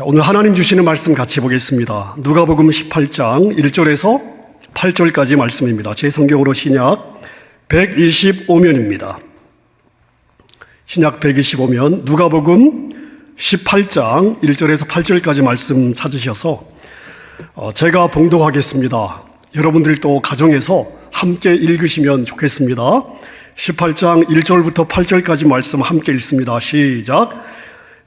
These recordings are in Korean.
자, 오늘 하나님 주시는 말씀 같이 보겠습니다. 누가복음 18장 1절에서 8절까지 말씀입니다. 제 성경으로 신약 125면입니다. 신약 125면 누가복음 18장 1절에서 8절까지 말씀 찾으셔서 어, 제가 봉독하겠습니다. 여러분들도 가정에서 함께 읽으시면 좋겠습니다. 18장 1절부터 8절까지 말씀 함께 읽습니다. 시작.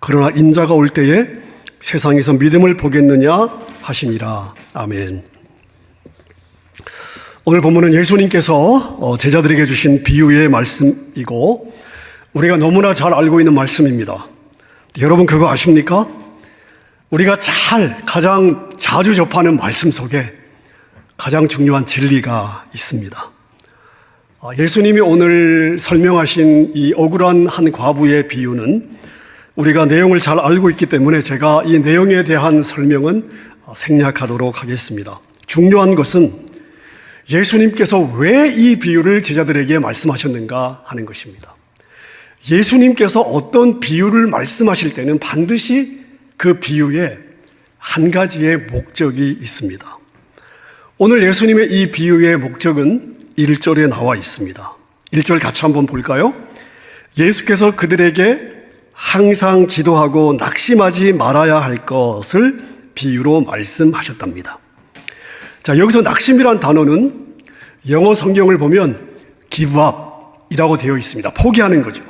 그러나 인자가 올 때에 세상에서 믿음을 보겠느냐 하시니라. 아멘. 오늘 본문은 예수님께서 어, 제자들에게 주신 비유의 말씀이고 우리가 너무나 잘 알고 있는 말씀입니다. 여러분 그거 아십니까? 우리가 잘 가장 자주 접하는 말씀 속에 가장 중요한 진리가 있습니다. 어, 예수님이 오늘 설명하신 이 억울한 한 과부의 비유는 우리가 내용을 잘 알고 있기 때문에 제가 이 내용에 대한 설명은 생략하도록 하겠습니다. 중요한 것은 예수님께서 왜 이 비유를 제자들에게 말씀하셨는가 하는 것입니다. 예수님께서 어떤 비유를 말씀하실 때는 반드시 그 비유에 한 가지의 목적이 있습니다. 오늘 예수님의 이 비유의 목적은 1절에 나와 있습니다. 1절 같이 한번 볼까요? 예수께서 그들에게 항상 기도하고 낙심하지 말아야 할 것을 비유로 말씀하셨답니다. 자, 여기서 낙심이란 단어는 영어 성경을 보면 give up이라고 되어 있습니다. 포기하는 거죠.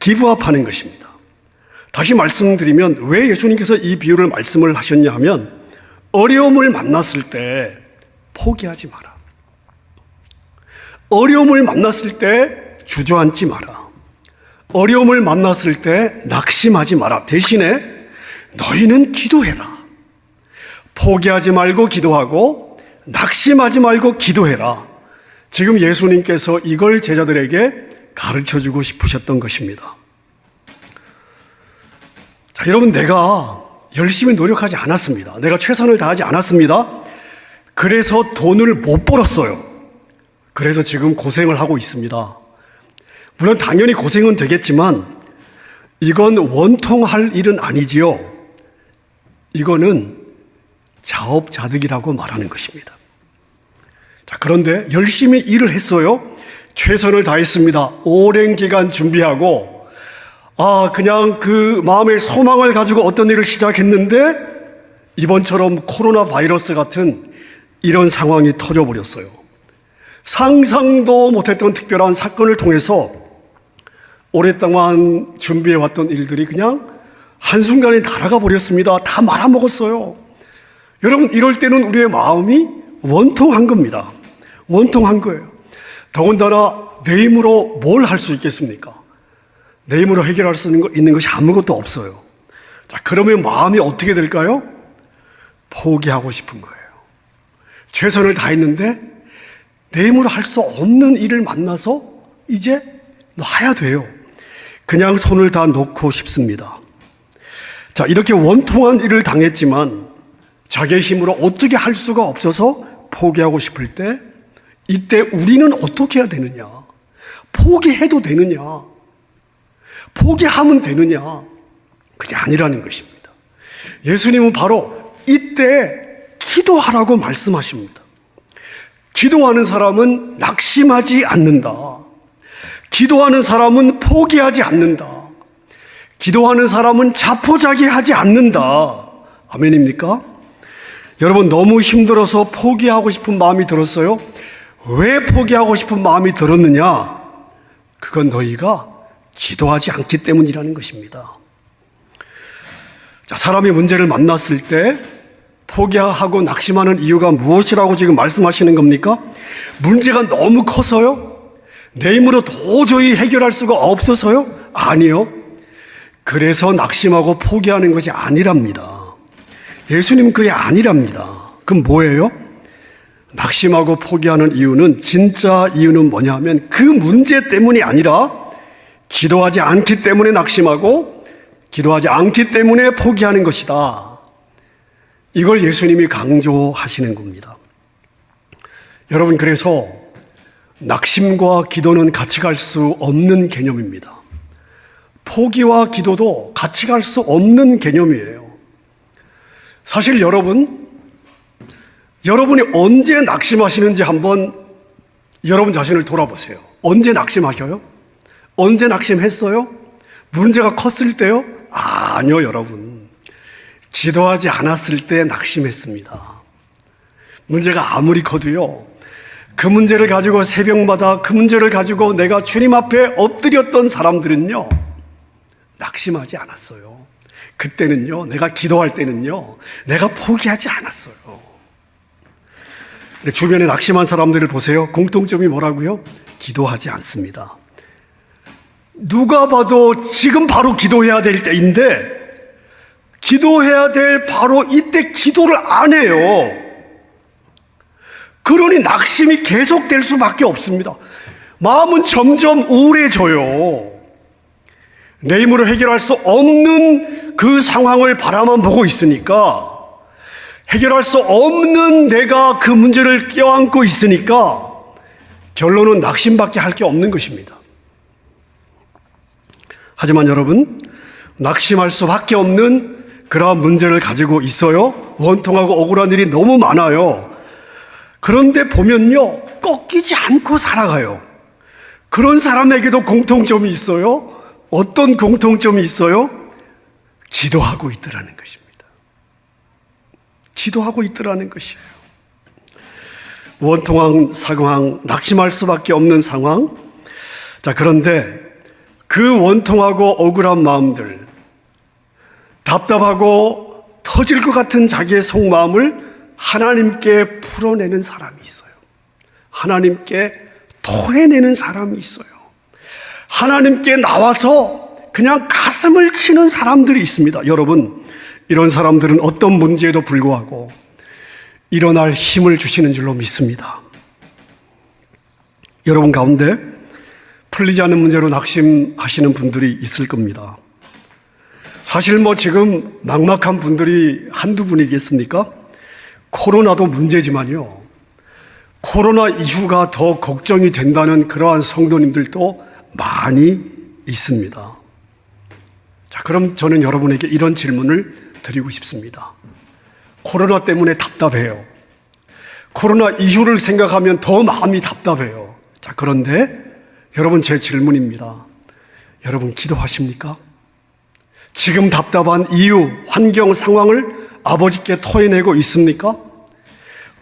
give up 하는 것입니다. 다시 말씀드리면 왜 예수님께서 이 비유를 말씀을 하셨냐 하면 어려움을 만났을 때 포기하지 마라. 어려움을 만났을 때 주저앉지 마라. 어려움을 만났을 때 낙심하지 마라. 대신에 너희는 기도해라. 포기하지 말고 기도하고 낙심하지 말고 기도해라. 지금 예수님께서 이걸 제자들에게 가르쳐 주고 싶으셨던 것입니다. 자, 여러분, 내가 열심히 노력하지 않았습니다. 내가 최선을 다하지 않았습니다. 그래서 돈을 못 벌었어요. 그래서 지금 고생을 하고 있습니다. 물론 당연히 고생은 되겠지만 이건 원통할 일은 아니지요. 이거는 자업자득이라고 말하는 것입니다. 자, 그런데 열심히 일을 했어요. 최선을 다했습니다. 오랜 기간 준비하고, 아, 그냥 그 마음의 소망을 가지고 어떤 일을 시작했는데, 이번처럼 코로나 바이러스 같은 이런 상황이 터져버렸어요. 상상도 못했던 특별한 사건을 통해서 오랫동안 준비해왔던 일들이 그냥 한순간에 날아가 버렸습니다. 다 말아먹었어요. 여러분, 이럴 때는 우리의 마음이 원통한 겁니다. 원통한 거예요. 더군다나 내 힘으로 뭘 할 수 있겠습니까? 내 힘으로 해결할 수 있는 것이 아무것도 없어요. 자, 그러면 마음이 어떻게 될까요? 포기하고 싶은 거예요. 최선을 다했는데 내 힘으로 할 수 없는 일을 만나서 이제 놔야 돼요. 그냥 손을 다 놓고 싶습니다. 자, 이렇게 원통한 일을 당했지만 자기의 힘으로 어떻게 할 수가 없어서 포기하고 싶을 때 이때 우리는 어떻게 해야 되느냐? 포기해도 되느냐? 포기하면 되느냐? 그게 아니라는 것입니다. 예수님은 바로 이때 기도하라고 말씀하십니다. 기도하는 사람은 낙심하지 않는다. 기도하는 사람은 포기하지 않는다. 기도하는 사람은 자포자기하지 않는다. 아멘입니까? 여러분 너무 힘들어서 포기하고 싶은 마음이 들었어요? 왜 포기하고 싶은 마음이 들었느냐? 그건 너희가 기도하지 않기 때문이라는 것입니다. 자, 사람이 문제를 만났을 때 포기하고 낙심하는 이유가 무엇이라고 지금 말씀하시는 겁니까? 문제가 너무 커서요? 내 힘으로 도저히 해결할 수가 없어서요? 아니요. 그래서 낙심하고 포기하는 것이 아니랍니다. 예수님 그게 아니랍니다. 그럼 뭐예요? 낙심하고 포기하는 이유는 진짜 이유는 뭐냐 하면 그 문제 때문이 아니라 기도하지 않기 때문에 낙심하고 기도하지 않기 때문에 포기하는 것이다. 이걸 예수님이 강조하시는 겁니다. 여러분, 그래서 낙심과 기도는 같이 갈 수 없는 개념입니다. 포기와 기도도 같이 갈 수 없는 개념이에요. 사실 여러분, 여러분이 언제 낙심하시는지 한번 여러분 자신을 돌아보세요. 언제 낙심하셔요? 언제 낙심했어요? 문제가 컸을 때요? 아니요, 여러분. 기도하지 않았을 때 낙심했습니다. 문제가 아무리 커도요, 그 문제를 가지고 새벽마다 그 문제를 가지고 내가 주님 앞에 엎드렸던 사람들은요, 낙심하지 않았어요. 그때는요, 내가 기도할 때는요, 내가 포기하지 않았어요. 주변에 낙심한 사람들을 보세요. 공통점이 뭐라고요? 기도하지 않습니다. 누가 봐도 지금 바로 기도해야 될 때인데, 기도해야 될 바로 이때 기도를 안 해요. 그러니 낙심이 계속될 수밖에 없습니다. 마음은 점점 우울해져요. 내 힘으로 해결할 수 없는 그 상황을 바라만 보고 있으니까 해결할 수 없는 내가 그 문제를 껴안고 있으니까 결론은 낙심밖에 할 게 없는 것입니다. 하지만 여러분, 낙심할 수밖에 없는 그러한 문제를 가지고 있어요. 원통하고 억울한 일이 너무 많아요. 그런데 보면요, 꺾이지 않고 살아가요. 그런 사람에게도 공통점이 있어요. 어떤 공통점이 있어요? 기도하고 있더라는 것입니다. 기도하고 있더라는 것이에요. 원통한 상황, 낙심할 수밖에 없는 상황. 자, 그런데 그 원통하고 억울한 마음들, 답답하고 터질 것 같은 자기의 속마음을 하나님께 풀어내는 사람이 있어요. 하나님께 토해내는 사람이 있어요. 하나님께 나와서 그냥 가슴을 치는 사람들이 있습니다. 여러분, 이런 사람들은 어떤 문제에도 불구하고 일어날 힘을 주시는 줄로 믿습니다. 여러분 가운데 풀리지 않는 문제로 낙심하시는 분들이 있을 겁니다. 사실 뭐 지금 막막한 분들이 한두 분이겠습니까? 코로나도 문제지만요. 코로나 이후가 더 걱정이 된다는 그러한 성도님들도 많이 있습니다. 자, 그럼 저는 여러분에게 이런 질문을 드리고 싶습니다. 코로나 때문에 답답해요. 코로나 이후를 생각하면 더 마음이 답답해요. 자, 그런데 여러분 제 질문입니다. 여러분 기도하십니까? 지금 답답한 이유, 환경 상황을 아버지께 토해내고 있습니까?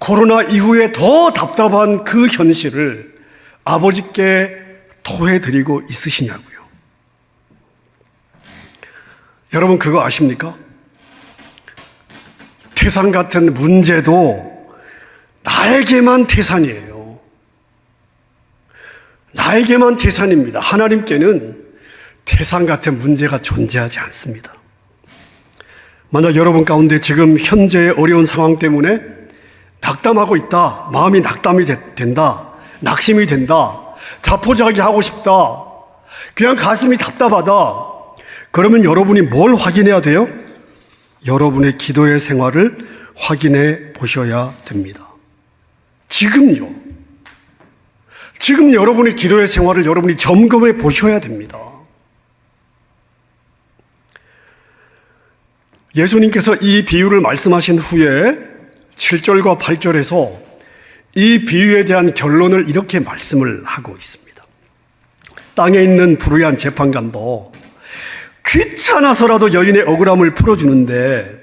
코로나 이후에 더 답답한 그 현실을 아버지께 토해드리고 있으시냐고요. 여러분 그거 아십니까? 태산 같은 문제도 나에게만 태산이에요. 나에게만 태산입니다. 하나님께는 태산 같은 문제가 존재하지 않습니다. 만약 여러분 가운데 지금 현재의 어려운 상황 때문에 낙담하고 있다, 마음이 낙담이 되, 된다, 낙심이 된다, 자포자기 하고 싶다, 그냥 가슴이 답답하다, 그러면 여러분이 뭘 확인해야 돼요? 여러분의 기도의 생활을 확인해 보셔야 됩니다. 지금요. 지금 여러분의 기도의 생활을 여러분이 점검해 보셔야 됩니다. 예수님께서 이 비유를 말씀하신 후에 7절과 8절에서 이 비유에 대한 결론을 이렇게 말씀을 하고 있습니다. 땅에 있는 불의한 재판관도 귀찮아서라도 여인의 억울함을 풀어주는데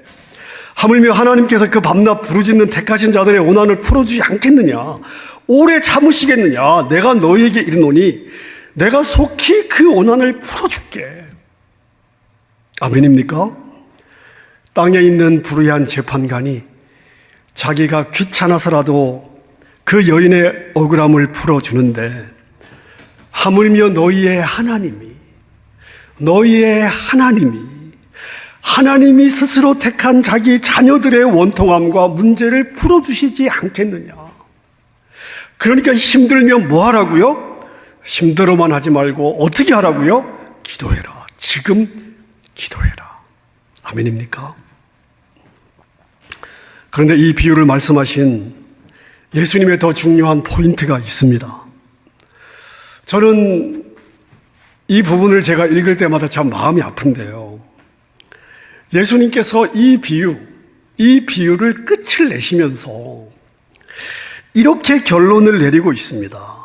하물며 하나님께서 그 밤낮 부르짖는 택하신 자들의 원한을 풀어주지 않겠느냐? 오래 참으시겠느냐? 내가 너희에게 이르노니 내가 속히 그 원한을 풀어줄게. 아멘입니까? 땅에 있는 불의한 재판관이 자기가 귀찮아서라도 그 여인의 억울함을 풀어주는데 하물며 너희의 하나님이 너희의 하나님이 하나님이 스스로 택한 자기 자녀들의 원통함과 문제를 풀어주시지 않겠느냐. 그러니까 힘들면 뭐 하라고요? 힘들어만 하지 말고 어떻게 하라고요? 기도해라. 지금 기도해라. 아멘입니까? 그런데 이 비유를 말씀하신 예수님의 더 중요한 포인트가 있습니다. 저는 이 부분을 제가 읽을 때마다 참 마음이 아픈데요. 예수님께서 이 비유, 이 비유를 끝을 내시면서 이렇게 결론을 내리고 있습니다.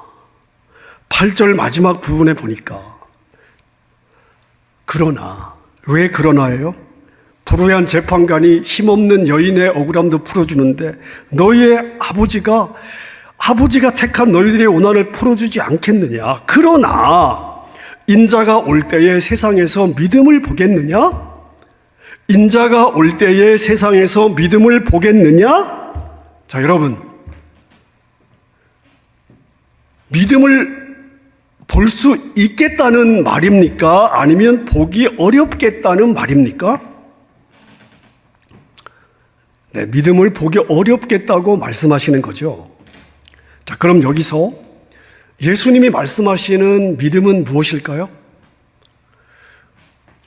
8절 마지막 부분에 보니까 그러나 왜 그러나예요? 불우한 재판관이 힘없는 여인의 억울함도 풀어주는데 너희의 아버지가 아버지가 택한 너희들의 원한을 풀어주지 않겠느냐? 그러나 인자가 올 때에 세상에서 믿음을 보겠느냐? 인자가 올 때에 세상에서 믿음을 보겠느냐? 자, 여러분. 믿음을 볼 수 있겠다는 말입니까? 아니면 보기 어렵겠다는 말입니까? 네, 믿음을 보기 어렵겠다고 말씀하시는 거죠. 자, 그럼 여기서 예수님이 말씀하시는 믿음은 무엇일까요?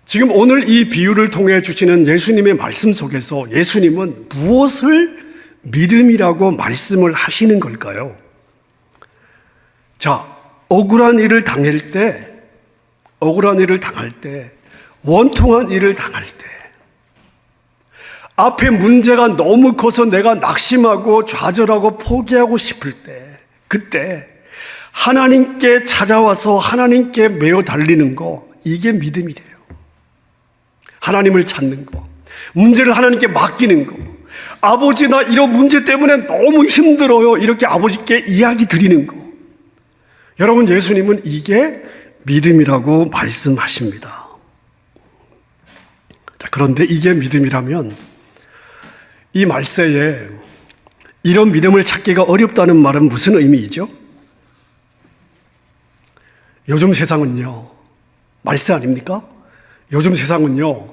지금 오늘 이 비유를 통해 주시는 예수님의 말씀 속에서 예수님은 무엇을 믿음이라고 말씀을 하시는 걸까요? 자, 억울한 일을 당할 때, 억울한 일을 당할 때, 원통한 일을 당할 때, 앞에 문제가 너무 커서 내가 낙심하고 좌절하고 포기하고 싶을 때, 그때 하나님께 찾아와서 하나님께 매어 달리는 거, 이게 믿음이래요. 하나님을 찾는 거, 문제를 하나님께 맡기는 거, 아버지 나 이런 문제 때문에 너무 힘들어요. 이렇게 아버지께 이야기 드리는 거. 여러분, 예수님은 이게 믿음이라고 말씀하십니다. 자, 그런데 이게 믿음이라면 이 말세에 이런 믿음을 찾기가 어렵다는 말은 무슨 의미이죠? 요즘 세상은요, 말세 아닙니까? 요즘 세상은요,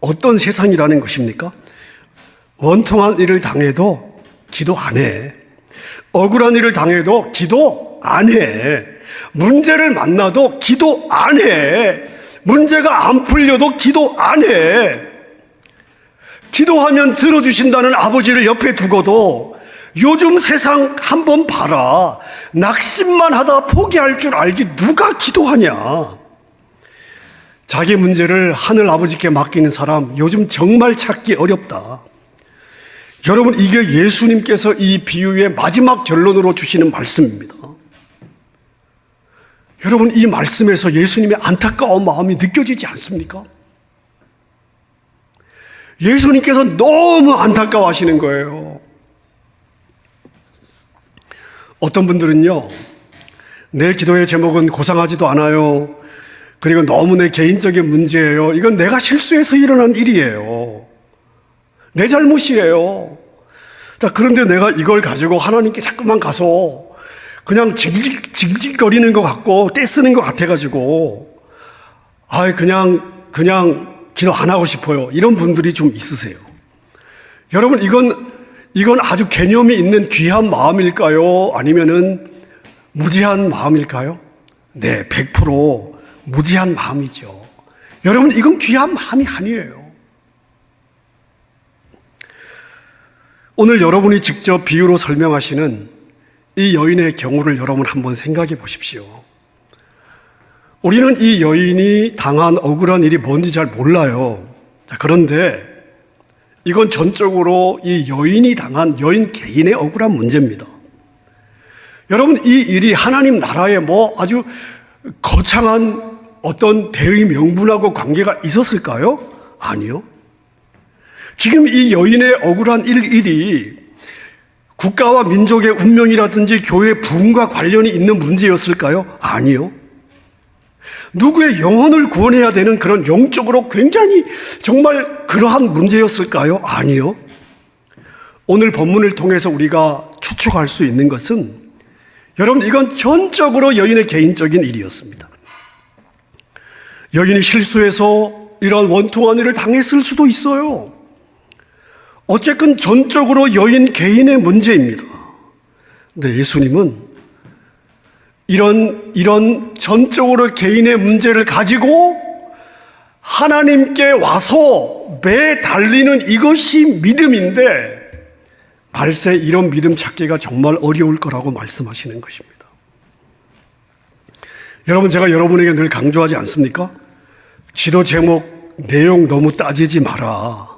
어떤 세상이라는 것입니까? 원통한 일을 당해도 기도 안 해. 억울한 일을 당해도 기도 안 해. 문제를 만나도 기도 안 해. 문제가 안 풀려도 기도 안 해. 기도하면 들어주신다는 아버지를 옆에 두고도 요즘 세상 한번 봐라. 낙심만 하다 포기할 줄 알지 누가 기도하냐. 자기 문제를 하늘 아버지께 맡기는 사람 요즘 정말 찾기 어렵다. 여러분, 이게 예수님께서 이 비유의 마지막 결론으로 주시는 말씀입니다. 여러분, 이 말씀에서 예수님의 안타까운 마음이 느껴지지 않습니까? 예수님께서 너무 안타까워 하시는 거예요. 어떤 분들은요, 내 기도의 제목은 고상하지도 않아요. 그리고 너무 내 개인적인 문제예요. 이건 내가 실수해서 일어난 일이에요. 내 잘못이에요. 자, 그런데 내가 이걸 가지고 하나님께 자꾸만 가서 그냥 징직, 징직거리는 것 같고 떼쓰는 것 같아가지고, 아 그냥, 그냥 기도 안 하고 싶어요. 이런 분들이 좀 있으세요. 여러분, 이건, 이건 아주 개념이 있는 귀한 마음일까요? 아니면은 무지한 마음일까요? 네, 100% 무지한 마음이죠. 여러분, 이건 귀한 마음이 아니에요. 오늘 여러분이 직접 비유로 설명하시는 이 여인의 경우를 여러분 한번 생각해 보십시오. 우리는 이 여인이 당한 억울한 일이 뭔지 잘 몰라요. 그런데 이건 전적으로 이 여인이 당한 여인 개인의 억울한 문제입니다. 여러분, 이 일이 하나님 나라에 뭐 아주 거창한 어떤 대의 명분하고 관계가 있었을까요? 아니요. 지금 이 여인의 억울한 일 일이 국가와 민족의 운명이라든지 교회 부흥과 관련이 있는 문제였을까요? 아니요. 누구의 영혼을 구원해야 되는 그런 영적으로 굉장히 정말 그러한 문제였을까요? 아니요. 오늘 본문을 통해서 우리가 추측할 수 있는 것은 여러분 이건 전적으로 여인의 개인적인 일이었습니다. 여인이 실수해서 이런 원통한 일을 당했을 수도 있어요. 어쨌든 전적으로 여인 개인의 문제입니다. 근데 예수님은 이런, 이런 전적으로 개인의 문제를 가지고 하나님께 와서 매 달리는 이것이 믿음인데 말세 이런 믿음 찾기가 정말 어려울 거라고 말씀하시는 것입니다. 여러분, 제가 여러분에게 늘 강조하지 않습니까? 지도 제목, 내용 너무 따지지 마라.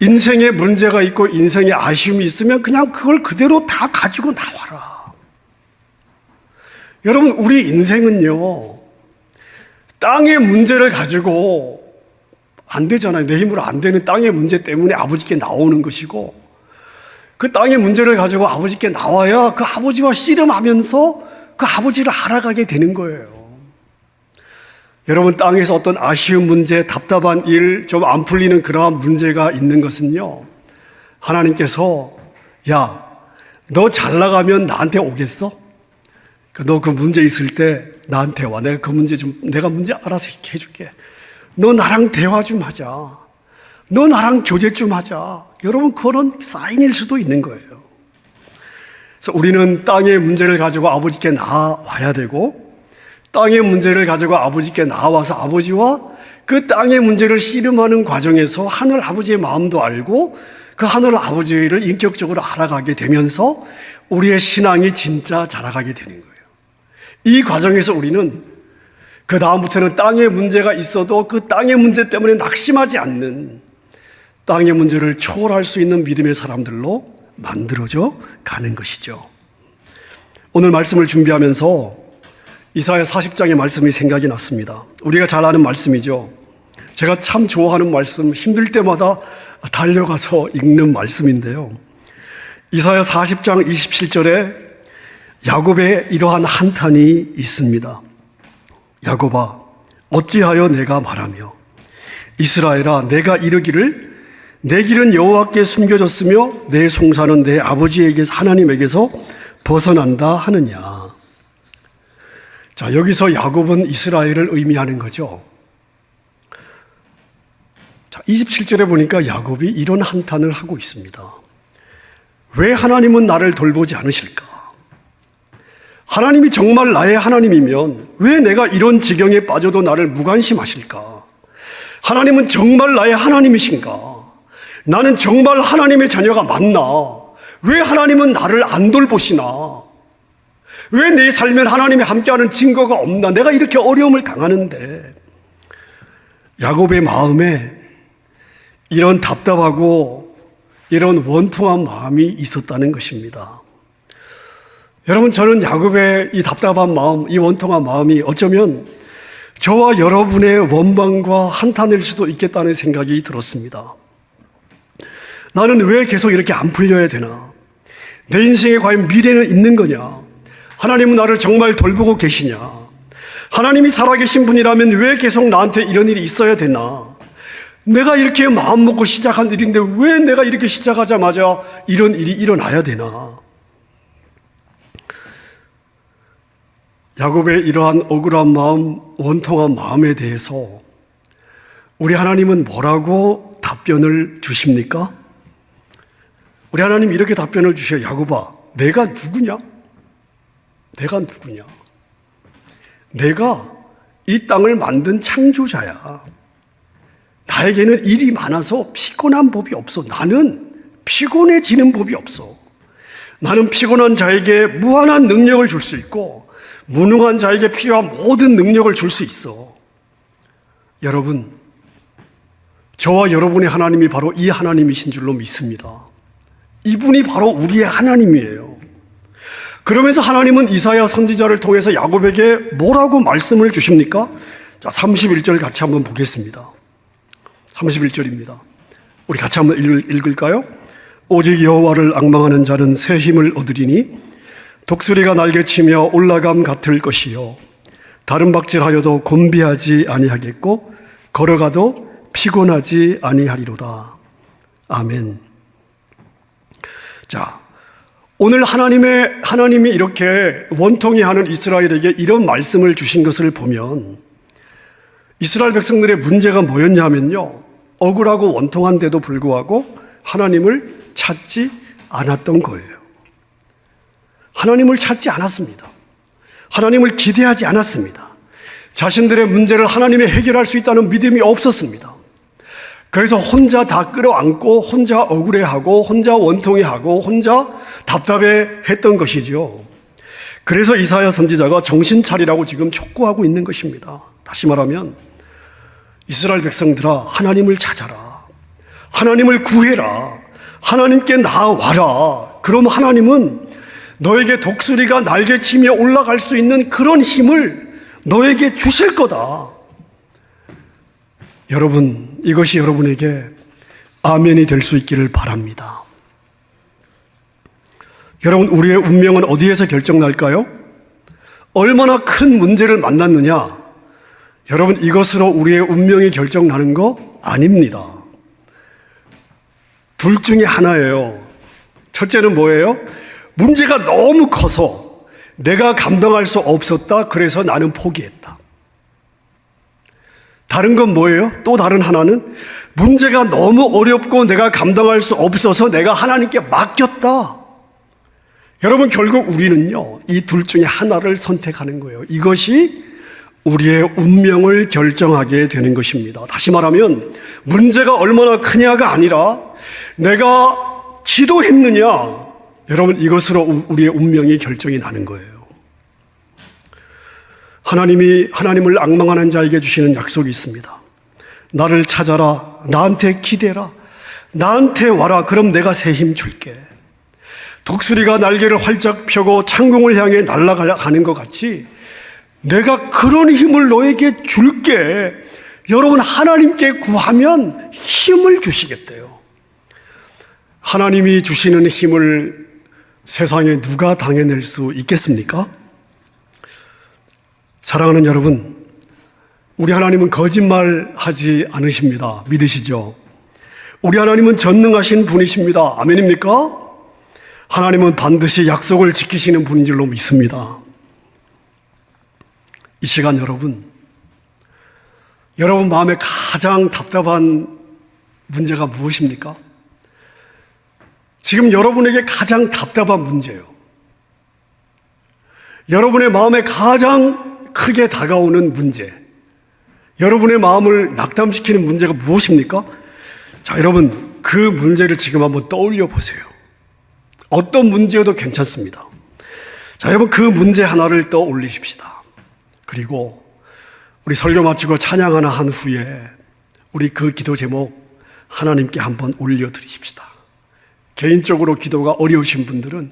인생에 문제가 있고 인생에 아쉬움이 있으면 그냥 그걸 그대로 다 가지고 나와라. 여러분, 우리 인생은요, 땅의 문제를 가지고 안 되잖아요. 내 힘으로 안 되는 땅의 문제 때문에 아버지께 나오는 것이고, 그 땅의 문제를 가지고 아버지께 나와야 그 아버지와 씨름하면서 그 아버지를 알아가게 되는 거예요. 여러분, 땅에서 어떤 아쉬운 문제, 답답한 일, 좀 안 풀리는 그러한 문제가 있는 것은요, 하나님께서, 야, 너 잘 나가면 나한테 오겠어? 너 그 문제 있을 때 나한테 와. 내가 그 문제 좀, 내가 문제 알아서 해줄게. 너 나랑 대화 좀 하자. 너 나랑 교제 좀 하자. 여러분, 그런 사인일 수도 있는 거예요. 그래서 우리는 땅의 문제를 가지고 아버지께 나와야 되고, 땅의 문제를 가지고 아버지께 나와서 아버지와 그 땅의 문제를 씨름하는 과정에서 하늘 아버지의 마음도 알고 그 하늘 아버지를 인격적으로 알아가게 되면서 우리의 신앙이 진짜 자라가게 되는 거예요. 이 과정에서 우리는 그 다음부터는 땅의 문제가 있어도 그 땅의 문제 때문에 낙심하지 않는 땅의 문제를 초월할 수 있는 믿음의 사람들로 만들어져 가는 것이죠. 오늘 말씀을 준비하면서 이사야 40장의 말씀이 생각이 났습니다. 우리가 잘 아는 말씀이죠. 제가 참 좋아하는 말씀, 힘들 때마다 달려가서 읽는 말씀인데요. 이사야 40장 27절에 야곱의 이러한 한탄이 있습니다. 야곱아, 어찌하여 내가 말하며 이스라엘아, 내가 이르기를 내 길은 여호와께 숨겨졌으며 내 송사는 내 아버지에게서 하나님에게서 벗어난다 하느냐. 자, 여기서 야곱은 이스라엘을 의미하는 거죠. 자, 27절에 보니까 야곱이 이런 한탄을 하고 있습니다. 왜 하나님은 나를 돌보지 않으실까? 하나님이 정말 나의 하나님이면 왜 내가 이런 지경에 빠져도 나를 무관심하실까? 하나님은 정말 나의 하나님이신가? 나는 정말 하나님의 자녀가 맞나? 왜 하나님은 나를 안 돌보시나? 왜 내 삶에 하나님이 함께하는 증거가 없나? 내가 이렇게 어려움을 당하는데 야곱의 마음에 이런 답답하고 이런 원통한 마음이 있었다는 것입니다. 여러분 저는 야곱의 이 답답한 마음, 이 원통한 마음이 어쩌면 저와 여러분의 원망과 한탄일 수도 있겠다는 생각이 들었습니다. 나는 왜 계속 이렇게 안 풀려야 되나? 내 인생에 과연 미래는 있는 거냐? 하나님은 나를 정말 돌보고 계시냐? 하나님이 살아계신 분이라면 왜 계속 나한테 이런 일이 있어야 되나? 내가 이렇게 마음 먹고 시작한 일인데 왜 내가 이렇게 시작하자마자 이런 일이 일어나야 되나? 야곱의 이러한 억울한 마음, 원통한 마음에 대해서 우리 하나님은 뭐라고 답변을 주십니까? 우리 하나님 이렇게 답변을 주셔요. 야곱아, 내가 누구냐? 내가 누구냐? 내가 이 땅을 만든 창조자야. 나에게는 일이 많아서 피곤한 법이 없어. 나는 피곤해지는 법이 없어. 나는 피곤한 자에게 무한한 능력을 줄 수 있고, 무능한 자에게 필요한 모든 능력을 줄 수 있어. 여러분, 저와 여러분의 하나님이 바로 이 하나님이신 줄로 믿습니다. 이분이 바로 우리의 하나님이에요. 그러면서 하나님은 이사야 선지자를 통해서 야곱에게 뭐라고 말씀을 주십니까? 자, 31절 같이 한번 보겠습니다. 31절입니다. 우리 같이 한번 읽- 읽을까요? 오직 여호와를 악망하는 자는 새 힘을 얻으리니 독수리가 날개치며 올라감 같을 것이요 다른 박질하여도 곤비하지 아니하겠고 걸어가도 피곤하지 아니하리로다. 아멘. 자, 오늘 하나님의 하나님이 이렇게 원통이 하는 이스라엘에게 이런 말씀을 주신 것을 보면 이스라엘 백성들의 문제가 뭐였냐면요. 억울하고 원통한데도 불구하고 하나님을 찾지 않았던 거예요. 하나님을 찾지 않았습니다. 하나님을 기대하지 않았습니다. 자신들의 문제를 하나님이 해결할 수 있다는 믿음이 없었습니다. 그래서 혼자 다 끌어안고 혼자 억울해하고 혼자 원통해하고 혼자 답답해 했던 것이지요. 그래서 이사야 선지자가 정신 차리라고 지금 촉구하고 있는 것입니다. 다시 말하면 이스라엘 백성들아 하나님을 찾아라. 하나님을 구해라. 하나님께 나와라. 그럼 하나님은 너에게 독수리가 날개치며 올라갈 수 있는 그런 힘을 너에게 주실 거다. 여러분, 이것이 여러분에게 아멘이 될 수 있기를 바랍니다. 여러분, 우리의 운명은 어디에서 결정날까요? 얼마나 큰 문제를 만났느냐? 여러분, 이것으로 우리의 운명이 결정나는 거 아닙니다. 둘 중에 하나예요. 첫째는 뭐예요? 문제가 너무 커서 내가 감당할 수 없었다. 그래서 나는 포기했다. 다른 건 뭐예요? 또 다른 하나는 문제가 너무 어렵고 내가 감당할 수 없어서 내가 하나님께 맡겼다. 여러분, 결국 우리는요, 이 둘 중에 하나를 선택하는 거예요. 이것이 우리의 운명을 결정하게 되는 것입니다. 다시 말하면, 문제가 얼마나 크냐가 아니라 내가 기도했느냐, 여러분, 이것으로 우- 우리의 운명이 결정이 나는 거예요. 하나님이 하나님을 악망하는 자에게 주시는 약속이 있습니다. 나를 찾아라. 나한테 기대라. 나한테 와라. 그럼 내가 새 힘 줄게. 독수리가 날개를 활짝 펴고 창공을 향해 날아가는 것 같이 내가 그런 힘을 너에게 줄게. 여러분, 하나님께 구하면 힘을 주시겠대요. 하나님이 주시는 힘을 세상에 누가 당해낼 수 있겠습니까? 사랑하는 여러분, 우리 하나님은 거짓말 하지 않으십니다. 믿으시죠? 우리 하나님은 전능하신 분이십니다. 아멘입니까? 하나님은 반드시 약속을 지키시는 분인 줄로 믿습니다. 이 시간 여러분, 여러분 마음에 가장 답답한 문제가 무엇입니까? 지금 여러분에게 가장 답답한 문제예요. 여러분의 마음에 가장 크게 다가오는 문제. 여러분의 마음을 낙담시키는 문제가 무엇입니까? 자, 여러분, 그 문제를 지금 한번 떠올려 보세요. 어떤 문제여도 괜찮습니다. 자, 여러분, 그 문제 하나를 떠올리십시다. 그리고 우리 설교 마치고 찬양 하나 한 후에 우리 그 기도 제목 하나님께 한번 올려드리십시다. 개인적으로 기도가 어려우신 분들은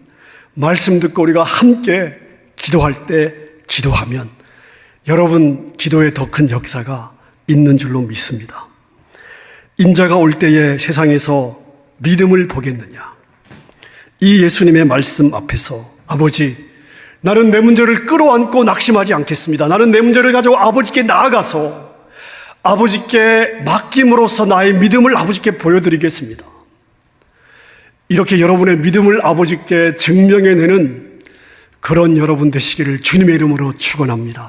말씀 듣고 우리가 함께 기도할 때 기도하면 여러분 기도에 더 큰 역사가 있는 줄로 믿습니다. 인자가 올 때에 세상에서 믿음을 보겠느냐? 이 예수님의 말씀 앞에서 아버지, 나는 내 문제를 끌어안고 낙심하지 않겠습니다. 나는 내 문제를 가지고 아버지께 나아가서 아버지께 맡김으로써 나의 믿음을 아버지께 보여드리겠습니다. 이렇게 여러분의 믿음을 아버지께 증명해내는 그런 여러분 되시기를 주님의 이름으로 축원합니다.